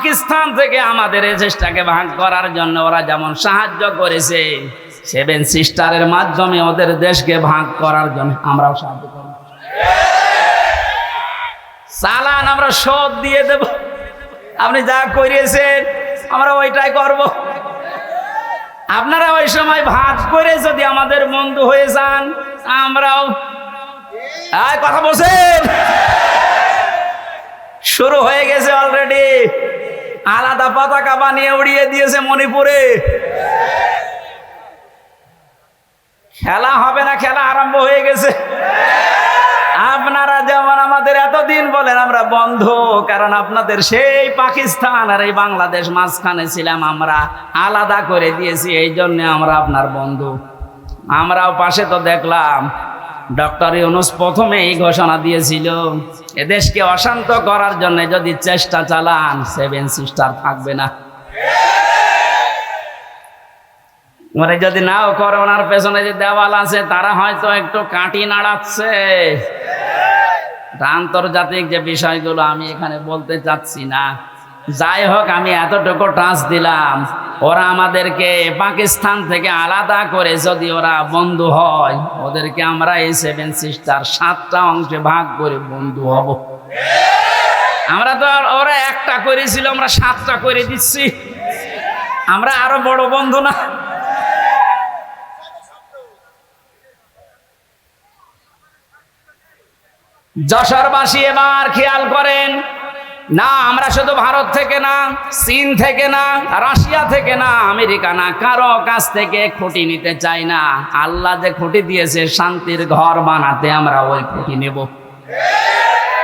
পাকিস্তান থেকে আমাদের এই দেশটাকে ভাগ করার জন্য ওরা যেমন সাহায্য করেছে, সেভেন সিস্টারের মাধ্যমে ওদের দেশকে ভাগ করার জন্য আমরাও সাহায্য করব। চালান আমরা সব দিয়ে দেব। আপনি যা করিয়েছেন, আমরা ওইটাই করব। আপনারা ওই সময় ভাগ করে যদি আমাদের বন্ধু হয়ে যান, আমরাও কথা বলছেন? শুরু হয়ে গেছে অলরেডি আলাদা পতাকা বানিয়ে উড়িয়ে দিয়েছে মণিপুরে। খেলা হবে না, খেলা আরম্ভ হয়ে গেছে। আপনারা যেমন আমাদের এতদিন বলেন, আমরা বন্ধ, কারণ আপনাদের সেই পাকিস্তান আর এই বাংলাদেশ মাঝখানে ছিলাম, আমরা আলাদা করে দিয়েছি এই জন্য আমরা আপনার বন্ধু। আমরাও পাশে তো দেখলাম ডক্টর ইউনুস প্রথমে এই ঘোষণা দিয়েছিল, এদেশকে অশান্ত করার জন্য যদি চেষ্টা চালান, সেভেন সিস্টার থাকবে না। মানে যদি নাও করে ওনার পেছনে যে দেওয়াল আছে, তারা হয়তো একটু কাটি নাড়াচ্ছে। আন্তর্জাতিক যে বিষয়গুলো, আমি এখানে বলতে চাচ্ছি না। যাই হোক, আমি এতটুকু টাচ দিলাম। ওরা আমাদেরকে পাকিস্তান থেকে আলাদা করে যদি ওরা বন্ধু হয়, ওদেরকে আমরা এই সেভেন সিস্টার সাতটা অংশে ভাগ করে বন্ধু হব। আমরা তো ওরা একটা করেছিল, আমরা সাতটা করে দিচ্ছি। আমরা আরও বড় বন্ধু না। যশোরবাসী এবার খেয়াল করেন না, আমরা শুধু ভারত থেকে না, চীন থেকে না, রাশিয়া থেকে না, আমেরিকা না, কারও কাছ থেকে খুঁটি নিতে চাই না। আল্লাহ যে খুঁটি দিয়েছে, শান্তির ঘর বানাতে আমরা ওই খুঁটি নেব।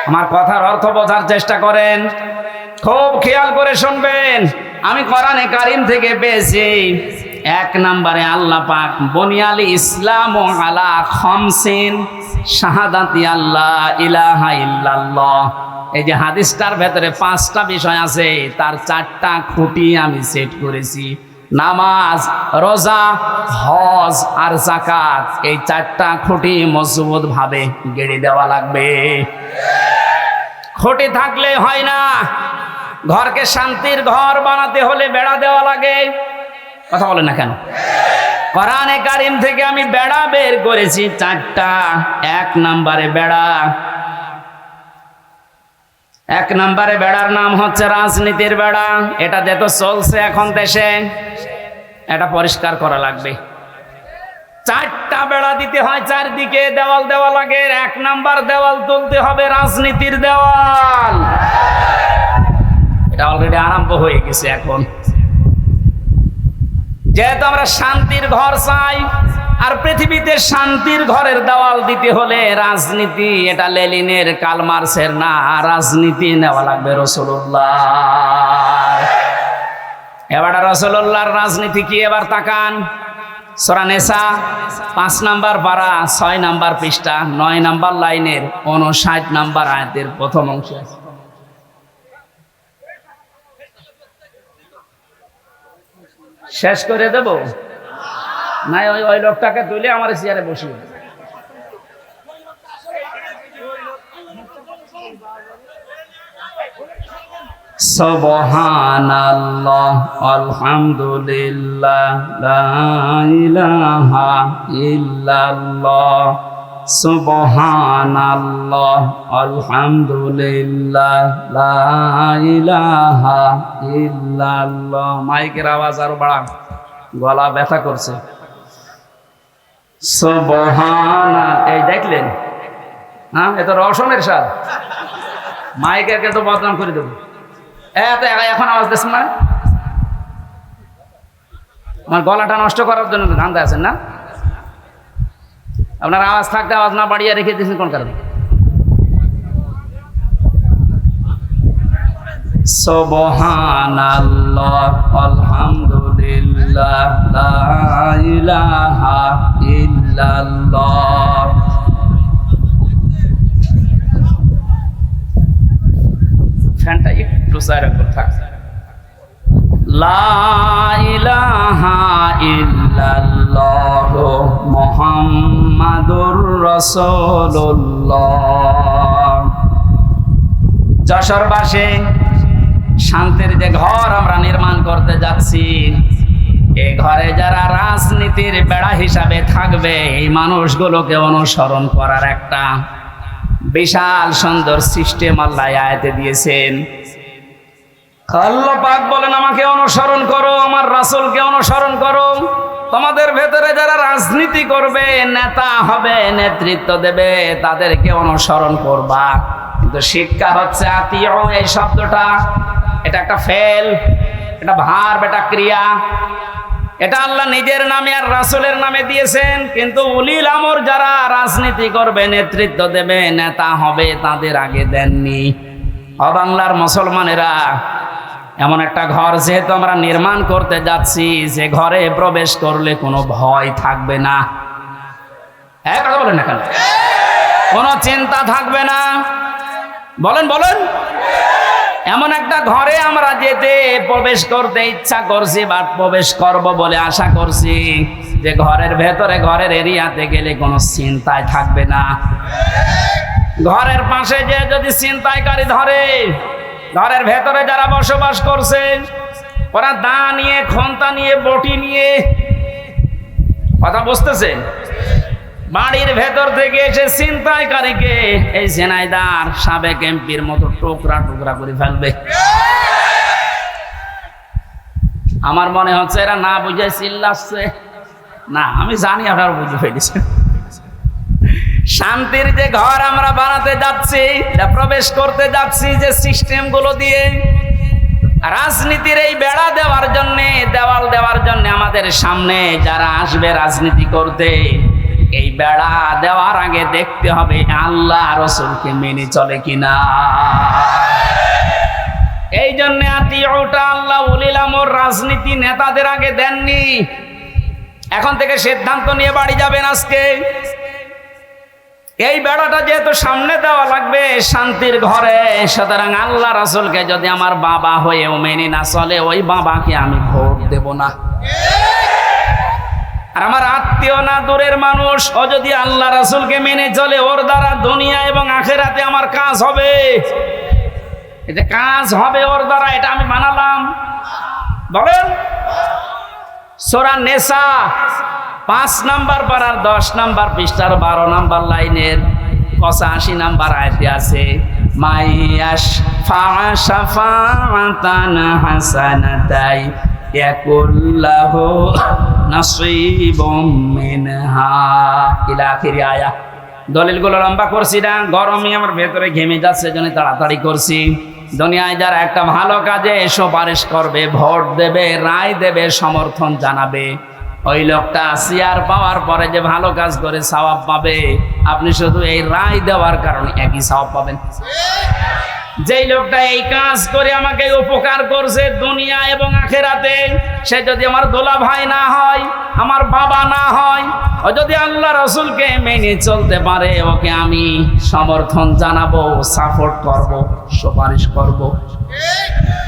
আমার কথার অর্থ বোঝার চেষ্টা করেন। খুব খেয়াল করে শুনবেন, আমি কোরআনে কারিম থেকে পেয়েছি। এক নম্বরে আল্লাহ পাক বনিয়ালি ইসলাম আলা খমসিন শাহাদাতি আল্লাহ ইলাহা ইল্লাল্লাহ। এই যে হাদিসটার ভেতরে পাঁচটা বিষয় আছে, তার চারটা খুঁটি আমি সেট করেছি। নামাজ, রোজা, হজ আর জাকাত এই চারটা খুঁটি মজবুত ভাবে গেড়ে দেওয়া লাগবে। খুঁটি থাকলে হয় না, ঘরকে শান্তির ঘর বানাতে হলে বেড়া দেওয়া লাগে। কথা বলে না কেন? কোরআনে কারিম থেকে আমি বেড়া বের করেছি, চারটা, এক নম্বরে বেড়া। এক নম্বরে বেড়ার নাম হচ্ছে রাজনীতির বেড়া। এটা তো চলছে এখন দেশে। এটা পরিষ্কার করা লাগবে। চারটা বেড়া দিতে হয় চারদিকে, দেওয়াল দেওয়া লাগে এক নাম্বার দেওয়াল তুলতে হবে রাজনীতির দেওয়াল। এটা অলরেডি আরম্ভ হয়ে গেছে এখন। যেহেতু আমরা শান্তির ঘর চাই, আর পৃথিবীতে শান্তির ঘরের দেওয়াল দিতে হলে রাজনীতি, এটা লেলিনের কালমার্সের না, রাজনীতি নেওয়া লাগবে রসুল্লাহ এবার রসুল্লাহর রাজনীতি কি এবার তাকান? সোরানেসা পাঁচ নাম্বার পাড়া ছয় নাম্বার পৃষ্ঠা, নয় নাম্বার লাইনের উনষাট নাম্বার আয়াতের প্রথম অংশ আছে। শেষ করে দেব নাই, ওই ওই লোকটাকে তুলে আমার চেয়ারে দেব। সুবহানাল্লাহ, আলহামদুলিল্লাহ, লা ইলাহা ইল্লাল্লাহ সুবহানাল্লাহ, আলহামদুলিল্লাহ, লা ইলাহা ইল্লাল্লাহ। মাইকের আওয়াজ আরও বাড়ান, গলা ব্যথা করছে। সুবহানা, এই দেখলেন? হ্যাঁ এ তো রসনের স্বাদ মাইকের তো বদনাম করে দেবো। এখন আওয়াজ দিচ্ছেন মানে আমার গলাটা নষ্ট করার জন্য ধান্দা আছেন না? আপনার আওয়াজ থাকতে আওয়াজ না বাড়িয়ে রেখে দিয়েছেন কোন কারণে? সুবহানাল্লাহ, আলহামদুলিল্লাহ, লা ইলাহা ফ্যানটা একটু সাইরা করে থাক। লা ইলাহা ইল্লাল্লাহ মুহাম্মাদুর রাসূলুল্লাহ। যশোরবাসী শান্তির যে ঘর আমরা নির্মাণ করতে যাচ্ছি এই ঘরে যারা রাজনীতির বেড়া হিসাবে থাকবে, এই মানুষগুলোকে অনুসরণ করার একটা বিশাল সুন্দর সিস্টেম আল্লাহ আয়াতে দিয়েছেন। আল্লাহ পাক বলেন, আমাকে অনুসরণ করো, আমার রাসূলকে অনুসরণ করো। তোমাদের ভেতরে যারা রাজনীতি করবে, নেতা হবে, নেতৃত্ব দেবে, তাদেরকে অনুসরণ করবা। কিন্তু শিক্ষা হচ্ছে আত্মীয় এই শব্দটা, এটা একটা ফেল, এটা ভার এটা ক্রিয়া। এটা আল্লাহ নিজের নামে আর রাসুলের নামে দিয়েছেন, কিন্তু উলিল আমর যারা রাজনীতি করবে, নেতৃত্ব দেবে, নেতা হবে, তাদের আগে দেননি। অবাংলার মুসলমানেরা এমন একটা ঘর যেহেতু আমরা নির্মাণ করতে যাচ্ছি, যে ঘরে প্রবেশ করলে কোনো ভয় থাকবে না। হ্যাঁ কথা বলেন না কেন? চিন্তা থাকবে না। বলেন বলেন। এমন একটা ঘরে আমরা যেতে প্রবেশ করতে ইচ্ছা করছি বা প্রবেশ করব বলে আশা করছি যে ঘরের ভেতরে, ঘরের এরিয়াতে গেলে কোনো চিন্তায় থাকবে না। ঘরের পাশে যে যদি চিন্তাইকারী ধরে ঘরের ভেতরে যারা বসবাস করছে ওরা দা নিয়ে, খন্তা নিয়ে, বটি নিয়ে, কথা বুঝতেছে বাড়ির ভেতর থেকে এসে ছিনতাইকারীকে এই সেনাইদার সাবেক এমপির মতো টুকরা টুকরা করে ফেলবে। আমার মনে হচ্ছে এরা না বুঝে চিল্লাচ্ছে। না, আমি জানি আপনারা বুঝে ফেলেছেন। শান্তির যে ঘর আমরা বানাতে যাচ্ছি প্রবেশ করতে যাচ্ছি যে সিস্টেমগুলো দিয়ে। রাজনীতির এই বেড়া দেওয়ার জন্য, দেওয়াল দেওয়ার জন্য আমাদের সামনে যারা আসবে রাজনীতি করতে, এই বেড়া দেওয়ার আগে দেখতে হবে আল্লাহ রসুলকে মেনে চলে কিনা। এই জন্য আতিউটা আল্লাহ উলিল আমর রাজনীতি নেতাদের আগে দেননি। এখন থেকে সিদ্ধান্ত নিয়ে বাড়ি যাবেন আজকে। এই বেড়াটা যেহেতু সামনে দেওয়া লাগবে, শান্তির ঘরে। সুতরাং আল্লাহ রাসুলকে যদি আমার বাবা হয়েও মেনে না চলে, ওই বাবাকে আমি ভোট দেব না। আর আমার আত্মীয় না দূরের মানুষ, ও যদি আল্লাহ রাসুলকে মেনে চলে, ওর দ্বারা দুনিয়া এবং আখেরাতে আমার কাজ হবে। এটা কাজ হবে ওর দ্বারা, এটা আমি বানালাম বলেন? সোরা নেশা পাঁচ নাম্বার পাড়ার, দশ নাম্বার পৃষ্ঠার, বারো নাম্বার লাইনের, পঁচাশি নাম্বার আয়তে আছে মাইয়াস ফাশাফাতান হাসানাতাই ইয়াকুল্লাহ আয়া। দলিলগুলো লম্বা করছি না, গরমই আমার ভেতরে ঘেমে যাচ্ছে জন্য তাড়াতাড়ি করছি। দুনিয়ায় যারা একটা ভালো কাজে সুপারিশ করবে, ভোট দেবে, রায় দেবে, সমর্থন জানাবে। ওই লোকটা চেয়ার পাওয়ার পরে যে ভালো কাজ করে সওয়াব পাবে। আপনি শুধু এই রায় দেওয়ার কারণে একই সওয়াব পাবেন। যেই লোকটা এই কাজ করে আমাকে উপকার করছে দুনিয়া এবং আখেরাতে, সে যদি আমার দোলা ভাই না হয়, আমার বাবা না হয়, ও যদি আল্লাহ রসুলকে মেনে চলতে পারে, ওকে আমি সমর্থন জানাব সাপোর্ট করব, সুপারিশ করব।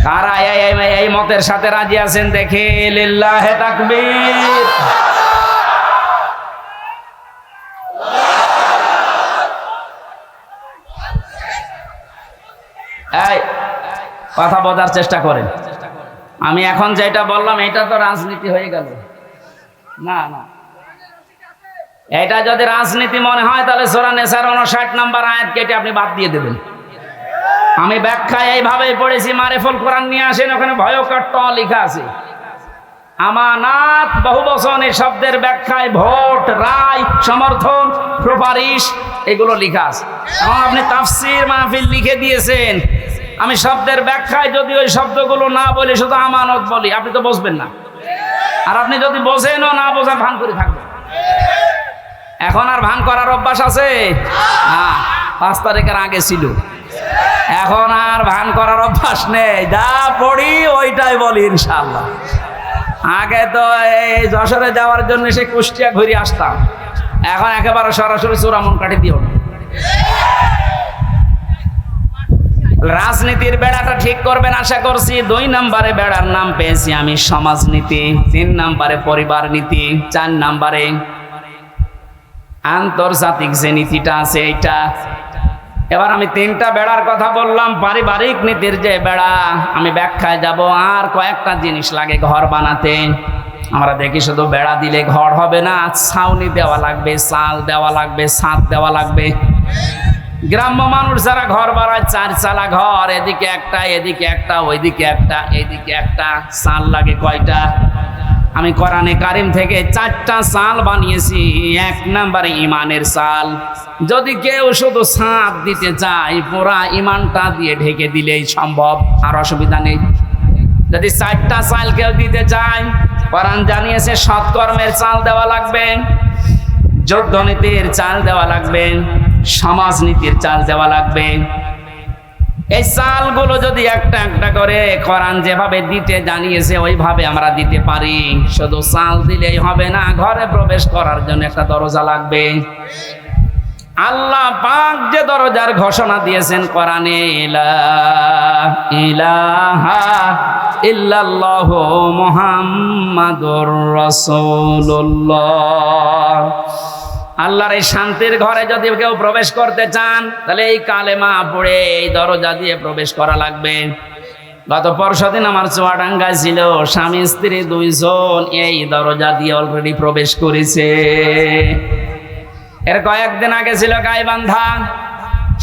কারা এই- মতের সাথে রাজি আছেন দেখে লিল্লাহে তাকবীর। কথা বোঝার চেষ্টা করেন। আমি এখন যেটা বললাম, এটা তো রাজনীতি হয়ে গেল। না না। এটা যদি রাজনীতি মনে হয়, তাহলে সোরা নেশার উনষাট নাম্বার আয়াত কেটে আপনি বাদ দিয়ে দেবেন। আমি ব্যাখ্যায় এইভাবেই পড়েছি, মারেফুল কোরআন নিয়ে আসেন, ওখানে ভয়কর ট লেখা আছে। আমানাত বহু বচন এই শব্দের ব্যাখ্যায় ভোট, রায়, সমর্থন সুপারিশ এগুলো লেখা আছে। এবং আপনি তাফসির মাহফিল লিখে দিয়েছেন, আমি শব্দের ব্যাখ্যায় যদি ওই শব্দগুলো না বলি, শুধু আমানত বলি, আপনি তো বসবেন না। আর আপনি যদি বোঝেনও না বোঝার ভান করে থাকবেন। এখন আর ভান করার অভ্যাস আছে? হ্যাঁ পাঁচ তারিখের আগে ছিল। এখন আর ভান করার অভ্যাস নেই। যা পড়ি ওইটাই বলি ইনশাল্লাহ আগে তো এই যশোরে যাওয়ার জন্য সে কুষ্টিয়া ঘুরে আসতাম। এখন একেবারে সরাসরি চূড়ামন কাটি দিও না। রাজনীতির বেড়াটা ঠিক করবেন আশা করছি। দুই নম্বরে বেড়ার নাম পেয়েছি আমি সমাজনীতি, তিন নম্বরে পরিবার নীতি, চার নম্বরে আন্তর্জাতিক যে নীতিটা আছে এইটা। এবার আমি তিনটা বেড়ার কথা বললাম, পারিবারিক নীতির যে বেড়া, আমি ব্যাখ্যায় যাব, আর কয়েকটা জিনিস লাগে ঘর বানাতে। আমরা দেখি শুধু বেড়া দিলে ঘর হবে না, ছাউনি দেওয়া লাগবে, চাল দেওয়া লাগবে, ছাদ দেওয়া লাগবে। গ্রাম্য মানুষ যারা ঘর বাড়ায় চার চালা ঘর, এদিকে একটা এদিকে একটা, ওইদিকে একটা, এদিকে একটা, চাল লাগে কয়টা? আমি কোরআনে কারিম থেকে চারটা সাল বানিয়েছি, এক নাম্বারে ইমানের সাল। যদি কেউ শুধু সাপ দিতে চায়, পুরা ইমানটা দিয়ে ঢেকে দিলেই সম্ভব, আর অসুবিধা নেই। যদি চারটা চাল কেউ দিতে চায়, কোরআন জানিয়েছে সৎকর্মের চাল দেওয়া লাগবে, যুদ্ধনীতির চাল দেওয়া লাগবে, সমাজনীতির চাল দেওয়া লাগবে এই চালগুলো যদি একটা একটা করে কোরআন যেভাবে দিতে জানিয়েছে, ওইভাবে আমরা দিতে পারি। শুধু চাল দিলেই হবে না, ঘরে প্রবেশ করার জন্য একটা দরজা লাগবে। আল্লাহ পাক যে দরজার ঘোষণা দিয়েছেন কোরআনে ইলাহা ইল্লাল্লাহু মুহাম্মাদুর রাসূলুল্লাহ। আল্লাহর এই শান্তির ঘরে যদি কেউ প্রবেশ করতে চান, তাহলে এই কালেমা পড়ে এই দরজা দিয়ে প্রবেশ করা লাগবে। গত পরশুদিন আমার চুয়াডাঙ্গায় ছিল, স্বামী, স্ত্রী দুইজন এই দরজা দিয়ে অলরেডি প্রবেশ করেছে। এর কয়েকদিন আগে ছিল গাইবান্ধা।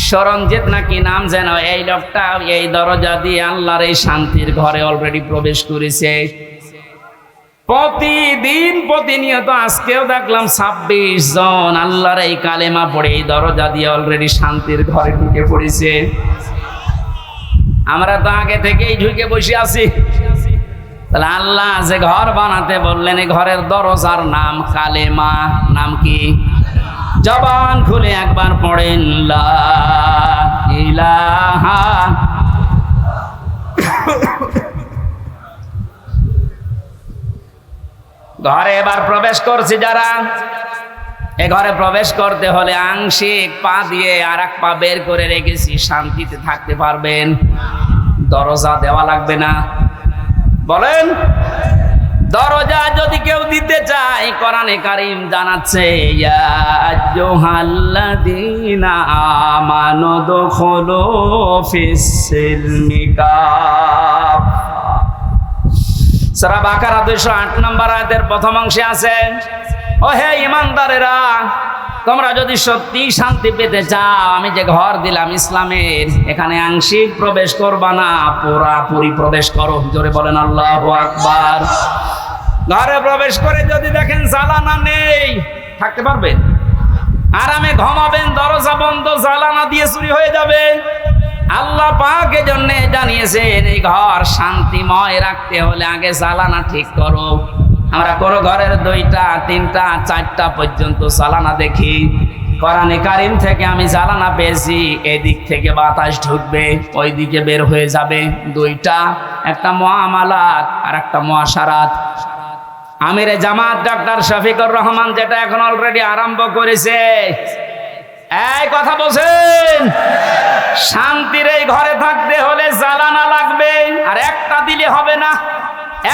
সরঞ্জিত নাকি নাম যেন এই লোকটা এই দরজা দিয়ে আল্লাহর এই শান্তির ঘরে অলরেডি প্রবেশ করেছে। প্রতিদিন প্রতিনিয়ত আজকেও দেখলাম ছাব্বিশ জন আল্লাহর এই কালেমা পড়ে, এই দরজা দিয়ে অলরেডি শান্তির ঘরে ঢুকে পড়েছে। আমরা তো আগে থেকেই ঢুকে বসে আছি। তাহলে আল্লাহ যে ঘর বানাতে বললেন, এই ঘরের দরজার নাম কালেমা, নাম কি? জবান খুলে একবার পড়েন, লা ইলাহা ঘরে এবার প্রবেশ করছি যারা। এ ঘরে প্রবেশ করতে হলে আংশিক পা দিয়ে আর এক পা বের করে রেখেছি, শান্তিতে থাকতে পারবেন। দরজা দেওয়া লাগবে না। বলেন, দরজা যদি কেউ দিতে চায়, কোরআনে কারিম জানাচ্ছে আমানু দুখুলু কাফ। সূরা বাকারা 208 নম্বর আয়াতের প্রথম অংশে আছে, ও হে ইমানদারেরা, তোমরা যদি সত্যি শান্তি পেতে চাও, আমি যে ঘর দিলাম ইসলামের, এখানে আংশিক প্রবেশ করবা না পুরাপুরি প্রবেশ করো। জোরে বলেন, আল্লাহু আকবার। ঘরে প্রবেশ করে যদি দেখেন জ্বালানা নেই, থাকতে পারবেন? আরামে ঘুমাবেন, দরজা বন্ধ, জ্বালানা দিয়ে চুরি হয়ে যাবে। আল্লাহ পাক জন্য জানিয়েছেন, এই ঘর শান্তিময় রাখতে হলে আগে জ্বালানা ঠিক করো। আমরা কোনো ঘরের দুইটা, তিনটা, চারটা পর্যন্ত জ্বালানা দেখি। কোরআনে কারিম থেকে আমি জ্বালানা পেয়েছি, এদিক থেকে বাতাস ঢুকবে ওই দিকে বের হয়ে যাবে। দুইটা, একটা মহামালাত আর একটা মহাসারাত। আমির জামাত ডাক্তার শফিকুর রহমান যেটা এখন অলরেডি আরম্ভ করেছে। এই কথা বলছেন? শান্তির এই ঘরে থাকতে হলে জ্বালানা লাগবে। আর একটা দিলে হবে না।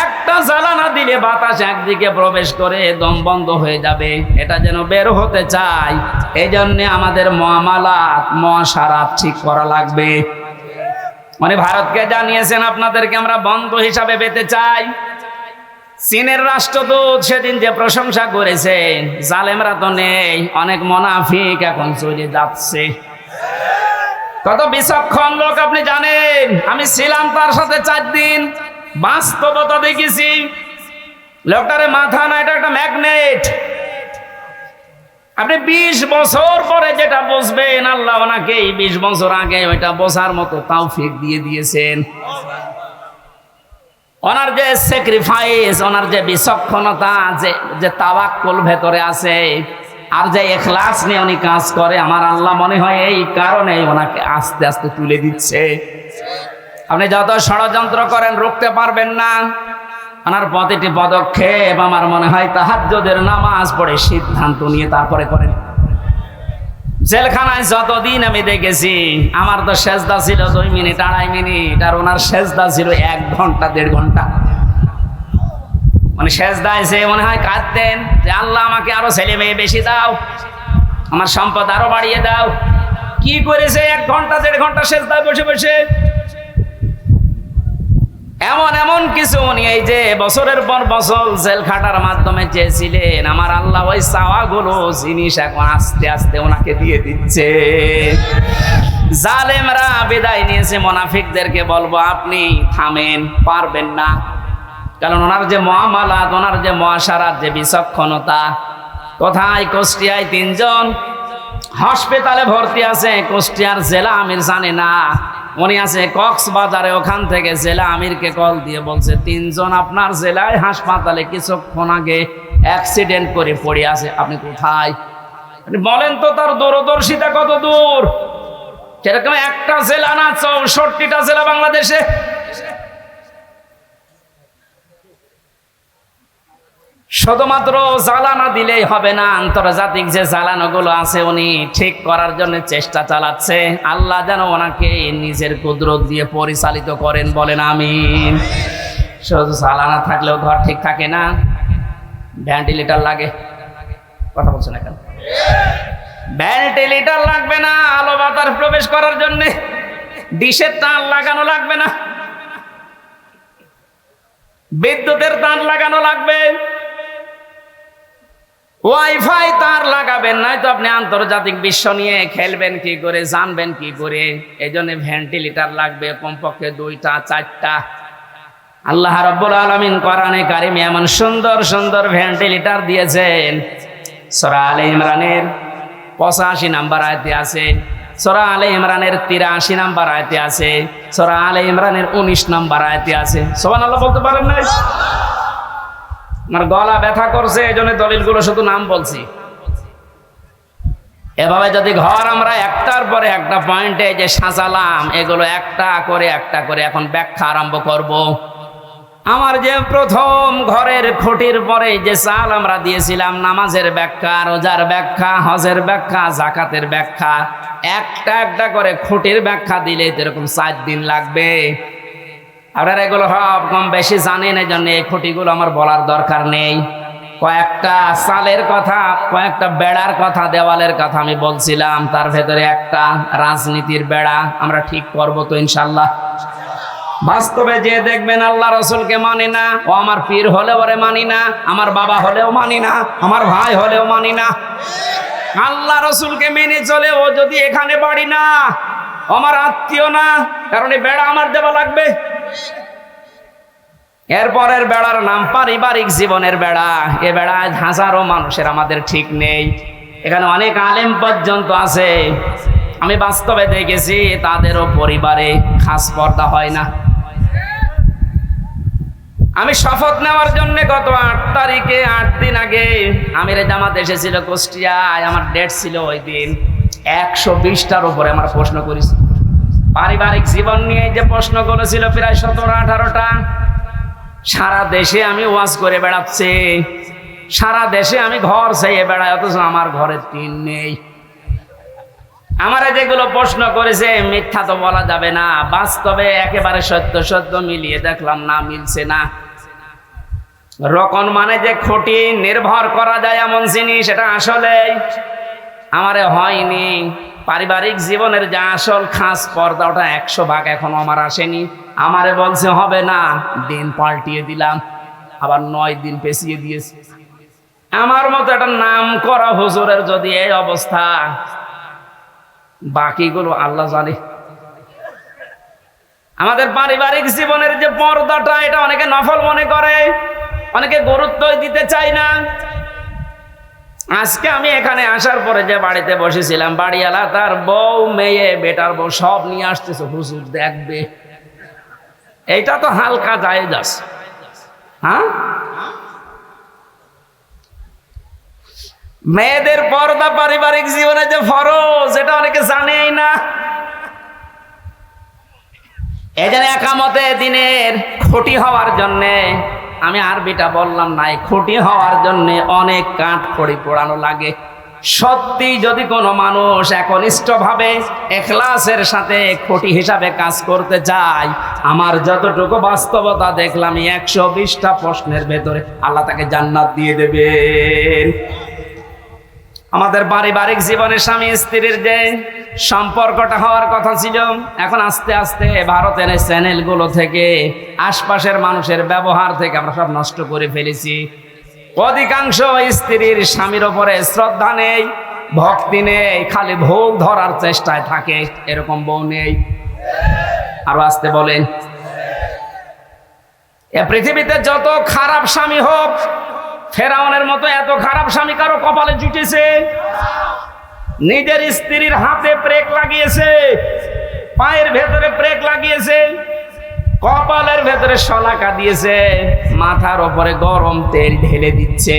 একটা জ্বালানা দিলে বাতাস একদিকে প্রবেশ করে, দম বন্ধ হয়ে যাবে। এটা যেন বের হতে চাই এই জন্যে আমাদের মহামালাত, মহাসারাত ঠিক করা লাগবে। মানে ভারতকে জানিয়েছেন আপনাদেরকে আমরা বন্ধ হিসাবে পেতে চাই। চীনের রাষ্ট্রদূত সেদিন যে প্রশংসা করেছেন জালেমরা তো নেই, অনেক মোনাফিক এখন চলে যাচ্ছে। কত বিচক্ষণ লোক আপনি জানেন? আমি ছিলাম তার সাথে চার দিন। বাস্তবতা দেখেছি। লোকটারে মাথা না, এটা একটা ম্যাগনেট। আপনি বিশ বছর পরে যেটা বুঝবেন, আল্লাহ ওনাকে এই বিশ বছর আগে ওইটা বোঝার মতো তাও ফিক দিয়ে দিয়েছেন। ওনার যে স্যাক্রিফাইস ওনার যে বিচক্ষণতা, যে যে তাওয়াক্কুল ভেতরে আছে আর যে এখলাস নিয়ে উনি কাজ করে, আমার আল্লাহ মনে হয় এই কারণে ওনাকে আস্তে আস্তে তুলে দিচ্ছে। আপনি যত ষড়যন্ত্র করেন, রুখতে পারবেন না। ওনার প্রতিটি পদক্ষেপ আমার মনে হয় তাহাজ্জুদের নামাজ পড়ে সিদ্ধান্ত নিয়ে তারপরে করেন। জেলখানায় যতদিন আমি দেখেছি, আমার তো সেজদা ছিল দুই মিনিট, আড়াই মিনিট, আর ওনার সেজদা ছিল এক ঘণ্টা, দেড় ঘণ্টা। মানে সেজদায় সে মনে হয় কাঁদতেন যে আল্লাহ আমাকে আরও ছেলে মেয়ে বেশি দাও, আমার সম্পদ আরও বাড়িয়ে দাও। কি করেছে? এক ঘণ্টা, দেড় ঘণ্টা সেজদায় বসে বসে। এমন এমন কিছু উনি এই যে বছরের পর বছর জেল খাটার মাধ্যমে চেয়েছিলেন। আমার আল্লাহ ওই চাওয়াগুলো জিনিস এখন আস্তে আস্তে ওনাকে দিয়ে দিচ্ছে। জালেমরা বিদায় নিয়েছে, মোনাফিকদেরকে বলব, আপনি থামেন, পারবেন না। কারণ ওনার যে মহামালাত ওনার যে মহাসারাত যে বিচক্ষণতা, কোথায় কুষ্টিয়ায় তিনজন হসপিটালে ভর্তি আছে, কুষ্টিয়ার জেলা আমির জানে না। উনি আছে কক্সবাজারে, ওখান থেকে জেলা আমিরকে কল দিয়ে বলছে, তিনজন আপনার জেলায় হাসপাতালে কিছুক্ষণ আগে অ্যাক্সিডেন্ট করে পড়ে আছে, আপনি কোথায়? বলেন তো তার দূরদর্শিতা কত দূর? সেরকম একটা জেলা না, চৌষট্টিটা জেলা বাংলাদেশে। শুধুমাত্র জ্বালানা দিলেই হবে না, আন্তর্জাতিক যে জ্বালানোগুলো আছে উনি ঠিক করার জন্য চেষ্টা চালাচ্ছে। আল্লাহ যেন ওনাকে নিজের কুদরত দিয়ে পরিচালিত করেন, বলেন আমিন। শুধু জ্বালানা থাকলেও ঘর ঠিক থাকে না ভ্যান্টিলেটার লাগে। কথা বলছেন এখন। ভ্যান্টিলেটার লাগবে না, আলো বাতাস প্রবেশ করার জন্যে। ডিশের তার লাগানো লাগবে না। বিদ্যুতের তার লাগানো লাগবে। ওয়াইফাই তার লাগাবেন নাই তো আপনি আন্তর্জাতিক বিশ্ব নিয়ে খেলবেন কি করে, জানবেন কি করে। এই জন্য ভেন্টিলেটার লাগবে, কমপক্ষে দুইটা, চারটা। আল্লাহ রব্বুল আলমিন কোরআনে কারিমে এমন সুন্দর সুন্দর ভেন্টিলেটার দিয়েছেন। সরা আলে ইমরানের পঁচাশি নাম্বার আয়তে আছে। সরা আলে ইমরানের তিরাশি নাম্বার আয়তে আছে। সরা আলে ইমরানের উনিশ নাম্বার আয়তে আছে। সোমান আল্লাহ বলতে পারেন নাই? আমার গলা ব্যথা করছে এই জন্য দলিলগুলো শুধু নাম বলছি এভাবে যদি ঘর আমরা একটার পরে একটা পয়েন্টে যে সাজালাম, এগুলো একটা করে একটা করে এখন ব্যাখ্যা আরম্ভ করব। আমার যে প্রথম ঘরের খুঁটির পরে যে চাল আমরা দিয়েছিলাম, নামাজের ব্যাখ্যা, রোজার ব্যাখ্যা, হজের ব্যাখ্যা, জাকাতের ব্যাখ্যা, একটা একটা করে খুঁটির ব্যাখ্যা দিলে এরকম চার দিন লাগবে আপনারা এগুলো সব কম বেশি জানেন এই জন্য এই খুঁটিগুলো আমার বলার দরকার নেই। কয়েকটা সালের কথা, কয়েকটা বেড়ার কথা, দেওয়ালের কথা আমি বলছিলাম, তার ভেতরে একটা রাজনীতির বেড়া আমরা ঠিক করব তো ইনশাল্লাহ বাস্তবে যে দেখবেন আল্লাহ রসুলকে মানি না, ও আমার পীর হলেও ওরে মানি না, আমার বাবা হলেও মানি না, আমার ভাই হলেও মানি না। আল্লাহ রসুলকে মেনে চলে ও যদি এখানে বাড়ি না আমার আত্মীয় না, কারণ এই বেড়া আমার দেওয়া লাগবে। এরপরের বেড়ার নাম পারিবারিক জীবনের বেড়া। এ বেড়ায় হাজারো মানুষের আমাদের ঠিক নেই। এখানে অনেক আলেম পর্যন্ত আছে। আমি বাস্তবে দেখেছি, তাদেরও পরিবারে খাস পর্দা হয় না। আমি শপথ নেওয়ার জন্য গত আট তারিখে, আট দিন আগে আমির জামাত এসেছিল কুষ্টিয়ায়। আমার ডেট ছিল ওই দিন। একশো বিশটার উপরে আমার প্রশ্ন করেছি পারিবারিক জীবন নিয়ে যে প্রশ্ন করেছিল প্রায় সতেরো, আঠারোটা, সারা দেশে আমি ওয়াজ করে বেড়াচ্ছি। সারা দেশে আমি ঘর চাইয়ে বেড়াই, অথচ আমার ঘরে টিন নেই। আমারে যেগুলো প্রশ্ন করেছে, মিথ্যা তো বলা যাবে না। বাস্তবে একেবারে সত্য সত্য মিলিয়ে দেখলাম না, মিলছে না। রকম মানে যে খুঁটি নির্ভর করা যায় এমন জিনিস, এটা আসলে আমারে হয়নি। পারিবারিক জীবনের যে আসল খাস পর্দা, ওটা একশো ভাগ এখনও আমার আসেনি। আমারে বলছে, হবে না। দিন পাল্টিয়ে দিলাম, আবার নয় দিন পেছিয়ে দিয়েছি। আমার মতো একটা নাম করা হুজুরের যদি এই অবস্থা, বাকিগুলো আল্লাহ জানে। আমাদের পারিবারিক জীবনের যে পর্দাটা, এটা অনেকে নফল মনে করে, অনেকে গুরুত্বই দিতে চায় না। আজকে আমি এখানে আসার পরে যে বাড়িতে বসেছিলাম, বাড়িওয়ালা তার বউ, মেয়ে, বেটার বউ সব নিয়ে আসতেছে, হুজুর দেখবে। এইটা তো হালকা যায় যাস হ্যাঁ? মেয়েদের পর্দা পারিবারিক জীবনে যে ফরজ, এটা অনেকে জানেই না। এখানে একামতে দিনের ক্ষতি হওয়ার জন্যে আমি আরবিটা বললাম, নাই, খুঁটি হওয়ার জন্য অনেক কাঠ খড়ি পোড়ানো লাগে। সত্যি যদি কোনো মানুষ একনিষ্ঠভাবে এখলাসের সাথে খুঁটি হিসাবে কাজ করতে চায়, আমার যতটুকু বাস্তবতা দেখলাম একশো বিশটা প্রশ্নের ভেতরে আল্লাহ তাকে জান্নাত দিয়ে দেবেন। আমাদের পারিবারিক জীবনে স্বামী স্ত্রীর যে সম্পর্কটা হওয়ার কথা ছিল, এখন আস্তে আস্তে ভারতের এই চ্যানেলগুলো থেকে, আশপাশের মানুষের ব্যবহার থেকে আমরা সব নষ্ট করে ফেলেছি। অধিকাংশ স্ত্রীর স্বামীর ওপরে শ্রদ্ধা নেই, ভক্তি নেই, খালি ভোগ ধরার চেষ্টায় থাকে, এরকম বউ নেই। আরও আসতে বলেন। এ পৃথিবীতে যত খারাপ স্বামী হোক ফেরাউনের মতো এত খারাপ স্বামী কারও কপালে জুটেছে? নিজের স্ত্রীর হাতে ব্রেক লাগিয়েছে, পায়ের ভেতরে ব্রেক লাগিয়েছে, কপালের ভেতরে শলাকা দিয়েছে, মাথার ওপরে গরম তেল ঢেলে দিচ্ছে।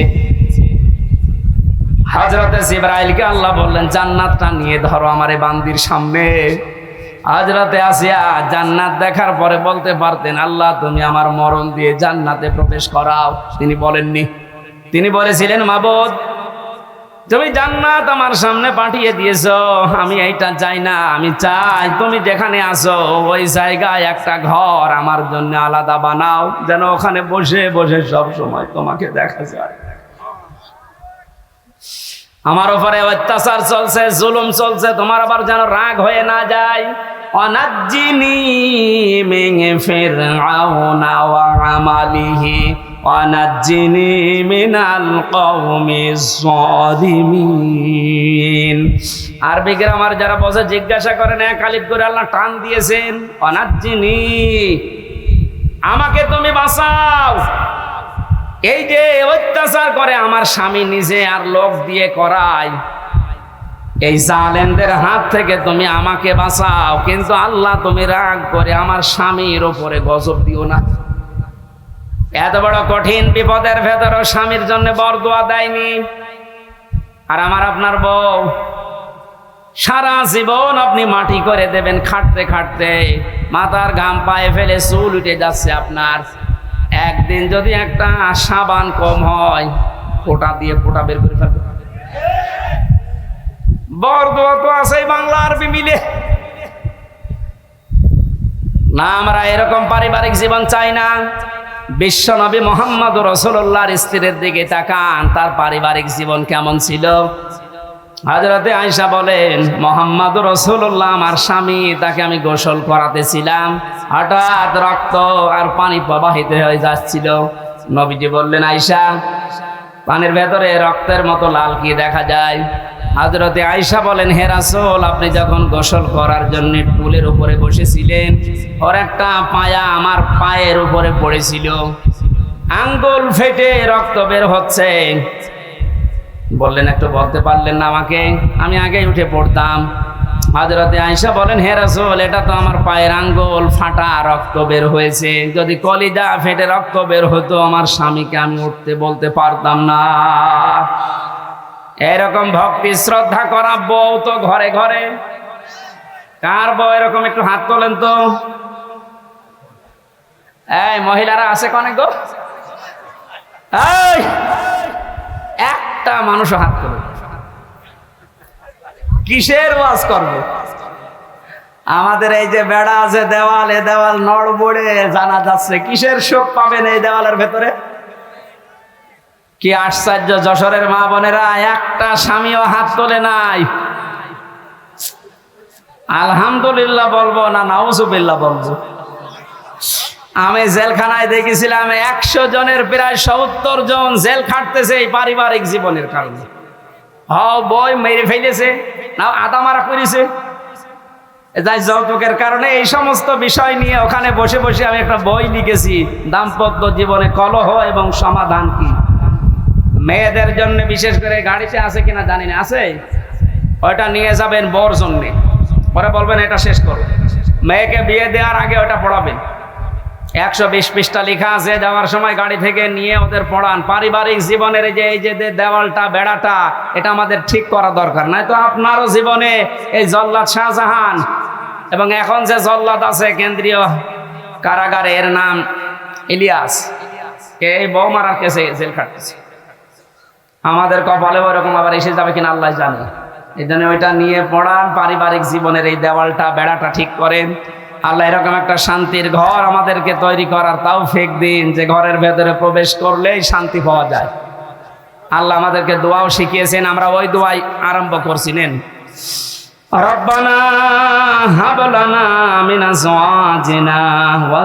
হজরতে জিব্রাইলকে আল্লাহ বললেন, জান্নাতটা নিয়ে ধরো আমারে বান্দির সামনে। হজরতে আসিয়া জান্নাত দেখার পরে বলতে পারতেন, আল্লাহ, তুমি আমার মরণ দিয়ে জান্নাতে প্রবেশ করাও। তিনি বলেননি তিনি বলেছিলেন, মাবদ, তুমি জান্নাত আমার সামনে পাঠিয়ে দিয়েছ, আমি এইটা চাই না, আমি চাই তুমি যেখানে আসো ওই জায়গায় একটা ঘর আমার জন্য আলাদা বানাও, যেন ওখানে বসে বসে সব সময় তোমাকে দেখা যায়। আমার উপরে অত্যাচার চলছে, জুলুম চলছে, তোমার আবার যেন রাগ হয়ে না যায়। অনাজ্জিনি ফিরআউনা ওয়া আমালিহি। অনাজ্জিনি মিনাল কওমিজ সালিমিন আরবি গ্রামার যারা বসে জিজ্ঞাসা করেন এক আলিফ করে আল্লাহ টান দিয়েছেন? অনাজ্জিনি আমাকে তুমি বাঁচাও। এই যে অত্যাচার করে আমার স্বামী নিজে আর লোক দিয়ে করায়, এই জালেনদের হাত থেকে তুমি আমাকে বাঁচাও। কিন্তু আল্লাহ তুমি রাগ করে আমার স্বামীর ওপরে গজব দিও না। এত বড় কঠিন বিপদের ভেতরও স্বামীর জন্য বরদোয়া দেয়নি। আর আমার আপনার বউ, সারা জীবন আপনি মাটি করে দেবেন খাটতে খাটতে। মাথার ঘাম পায়ে ফেলে চুল উঠে যাচ্ছে আপনার। একদিন যদি একটা সাবান কম হয়, ফোটা দিয়ে ফোটা বের করে ফেলবে। বরদোয়া তো আছে বাংলা আরবি মিলে। না, আমরা এরকম পারিবারিক জীবন চাই না। বিশ্ব নবী মোহাম্মদ রসুল্লাহর স্ত্রীর দিকে তাকান, তার পারিবারিক জীবন কেমন ছিল? হাজরতে আয়সা বলেন, মোহাম্মদ রসুল্লাহ আমার স্বামী, তাকে আমি গোসল করাতেছিলাম। হঠাৎ রক্ত আর পানি প্রবাহিত হয়ে যাচ্ছিল। নবীজি বললেন আয়সা পানির ভেতরে রক্তের মতো লাল কি দেখা যায়? হাজরতে আয়সা বলেন, হে রাসূল, আপনি যখন গোসল করার জন্য টুলের উপরে বসেছিলেন, ওর একটা পায়া আমার পায়ের উপরে পড়েছিল। আঙ্গুল ফেটে রক্ত বের হচ্ছে। বললেন, একটু বলতে পারলেন না আমাকে, আমি আগে উঠে পড়তাম। হাজরতে আয়সা বলেন, হে রাসূল, এটা তো আমার পায়ের আঙ্গুল ফাটা রক্ত বের হয়েছে। যদি কলিজা ফেটে রক্ত বের হতো, আমার স্বামীকে আমি উঠতে বলতে পারতাম না। এরকম ভক্তি, শ্রদ্ধা করা বউ তো ঘরে ঘরে। কার বউ এরকম একটু হাত তোলেন তো। এই, মহিলারা আছে কনে গো? একটা মানুষও হাত তোলে। কিসের ওয়াজ করবে? আমাদের এই যে বেড়া আছে, দেওয়াল দেওয়াল নড়বড়ে জানা যাচ্ছে, কিসের শোক পাবেন এই দেওয়ালের ভেতরে? কি আশ্চর্য, যশোরের মা বোনেরা, একটা স্বামীও হাত তোলে নাই। আলহামদুলিল্লাহ বলব না, নাউজুবিল্লাহ বলব। আমি জেলখানায় দেখেছিলাম, একশো জনের প্রায় সত্তর জন জেল খাটতেছে এই পারিবারিক জীবনের কারণে। হ বই মেরে ফেলেছে, না, আদা মারা করেছে। যাই যৌতুকের কারণে এই সমস্ত বিষয় নিয়ে ওখানে বসে বসে আমি একটা বই লিখেছি, দাম্পত্য জীবনে কলহ এবং সমাধান কি? মেয়েদের জন্য বিশেষ করে গাড়িতে আছে কিনা জানি না, আছে? ওইটা নিয়ে যাবেন বর জন্যে। পরে বলবেন এটা শেষ করো। মেয়েকে বিয়ে দেওয়ার আগে ওটা পড়াবেন। একশো বিশ পৃষ্ঠা লেখা আছে, যাওয়ার সময় গাড়ি থেকে নিয়ে ওদের পড়ান। পারিবারিক জীবনের যে, এই যে দেওয়ালটা, বেড়াটা, এটা আমাদের ঠিক করা দরকার। নাই তো আপনারও জীবনে এই জল্লাদ শাহজাহান এবং এখন যে জল্লাদ আছে, কেন্দ্রীয় কারাগারে এর নাম ইলিয়াস। এই বৌমারার কেসে জেল খাটতেছে। আমাদের কপালে ওরকম আবার এসে যাবে কিনা আল্লাহ জানে। এই জন্য ওইটা নিয়ে পড়ান, পারিবারিক জীবনের এই দেওয়ালটা, বেড়াটা ঠিক করেন। আল্লাহ এরকম একটা শান্তির ঘর আমাদেরকে তৈরি করার তাও ফেক দিন, যে ঘরের ভেতরে প্রবেশ করলেই শান্তি পাওয়া যায়। আল্লাহ আমাদেরকে দোয়াও শিখিয়েছেন, আমরা ওই দোয়াই আরম্ভ করছি, নেন। হাবলানা মিন আজওয়াজিনা ওয়া